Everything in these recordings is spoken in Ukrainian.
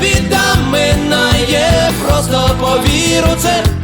біда минає, просто повір у це.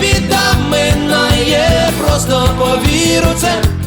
біда минає, просто повір у це.